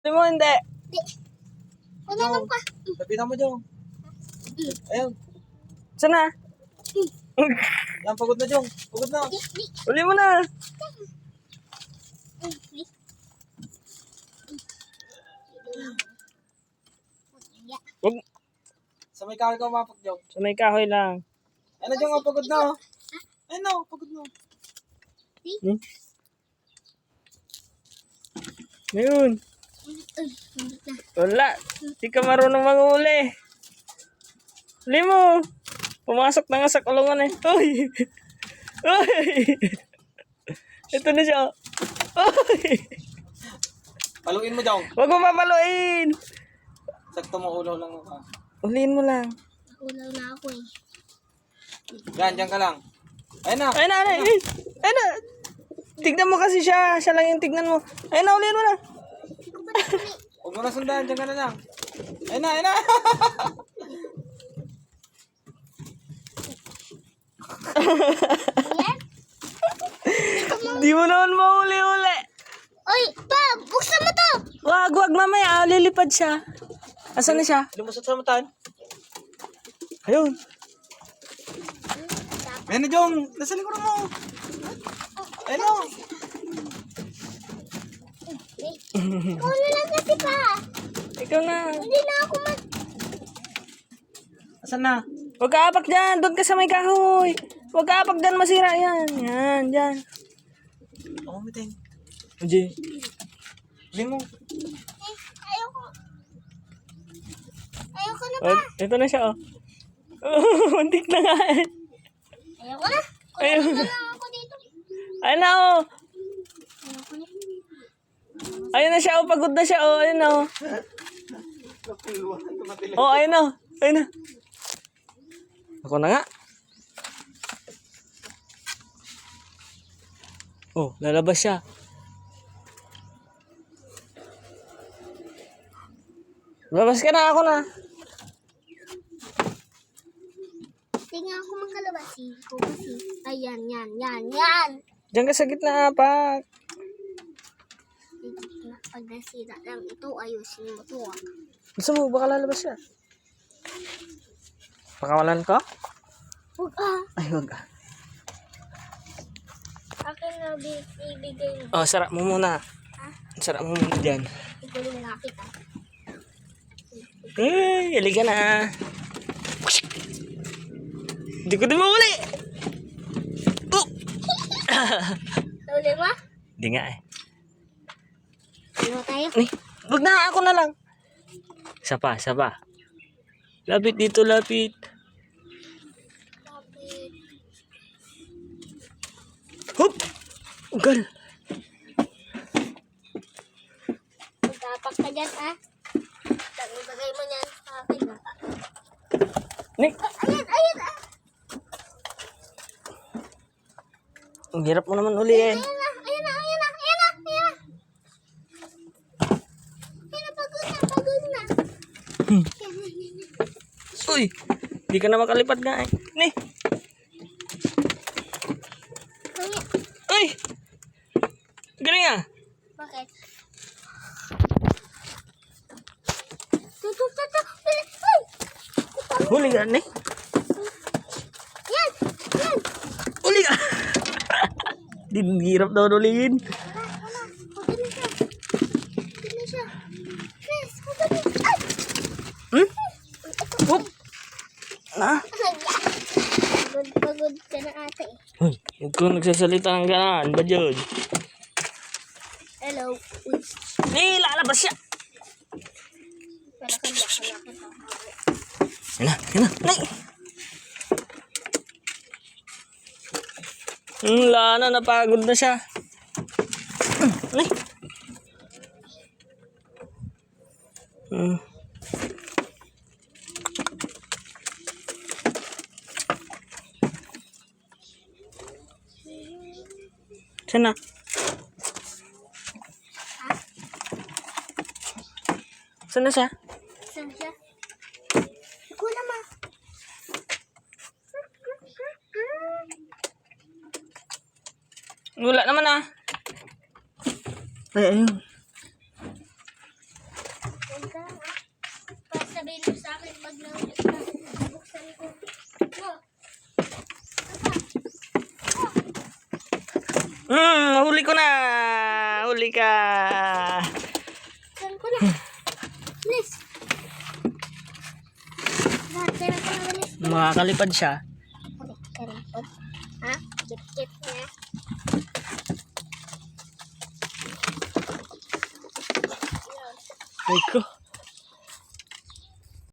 Hindi mo, hindi. Di. Wala lang pa. Lapitan mo, Jong. Ayun. Sana? Yan, pagod na, Jong. Pagod na. Di, di. Uli mo na. Wag. Sa may kahoy ka umapag, Jong. Sa may kahoy lang. Na, Jong. oh, Pagod na, oh. Na, oh, pagod na. Hmm? Ngayon. Wala. Hindi ka marunong manghuli. Huli mo. Pumasok na nga sa kulungan eh. Uy! Uy! Ito na siya. Uy! Paluin mo, Jong. Huwag mo papaluin. Sakto mo ulo lang. ah. Uliin mo lang. Ulaw na ako eh. Yan, dyan ka lang. Ayun na. Ayun na, ayun na. Ayun na. Tignan mo kasi siya. Siya lang yung tignan mo. Ayun na, uliin mo na. Huwag na sundan, dyan ka na lang. Ayun na, ayun na. Di mo naman mauli-uli. Uy, pa, buksan mo to. Wag, wag mamaya. Lilipad siya. Asan na siya? Lumusot sa mataan. Ayun. Ayun na, Jong. Nasa likuran mo. Ayun na. Ikaw na lang kasi pa. Ikaw na. Hindi na ako mag... Asan na? Huwag ka apak dyan. Doon ka sa may kahoy. Huwag ka apak dyan. Masira yan. Yan, dyan. Oo, miting. Hindi. Huli mo. Eh, ayoko. Ayoko na pa. Oh, ito na siya, oh. Muntik na nga eh. Ayoko na. Kunin na lang ako dito. Ayun na, oh. Ayun na siya, oh. Pagod na siya, oh. Ayun na, oh. Oh, ayun na. Ayun na. Ako na nga. Oh, lalabas siya. Labas ka na, ako na. Tingnan ako magkalabasi ko kasi. Ayan, yan, yan, yan. Diyan ka sa gitna, pak. Pag nasira lang ito, ayusin mo to. ah. Gusto mo, baka lalabas siya. Pakawalan ko? Huwag ah. Ay, wag ah. Akin na bi- ibigay mo. Oh, sarap mo muna. Sarap mo muna dyan. Ikulong na kita. Ay, halika na. Hindi ko din mahuli. Oh! Huli mo? Hindi nga eh. Ano tayo? Ay, wag na, ako na lang. Isa pa, isa pa. Lapit dito, lapit. Kapit. Hup! Ugal. Magtapak ka dyan ah. Bagay mo niyan sa akin ah. Nick, Ayan, ayan ah. ang hirap mo naman uliin. Ayan na, ayan Uy, hindi ka na makalipad nga eh. Ni, Ayan. uy! Galing ah. Bakit? Tutu, tutu, tutu, uy! Huli ka, ni. Yan, yan. Uli ka. Di hirap daw! Kang nagsasalita ng ganaan. Ba yun? Hello. Ni, lalabas siya. Yan na, yan na. Ni. Hmm, wala na, napagod na siya. Hmm, Ni. Hmm. Saan na? Saan na siya? Saan siya? Ikaw naman. Wala naman ah. Ay, ayun. Huwag ka lang ah. Para sabihin mo sa akin, pag nahuli ka, buksan ko. Hmm, huli ko na. Huli ka. Buksan ko na. Bilis. Makakalipad siya. Karipot. Ha? Kit-kit niya. Ay ko.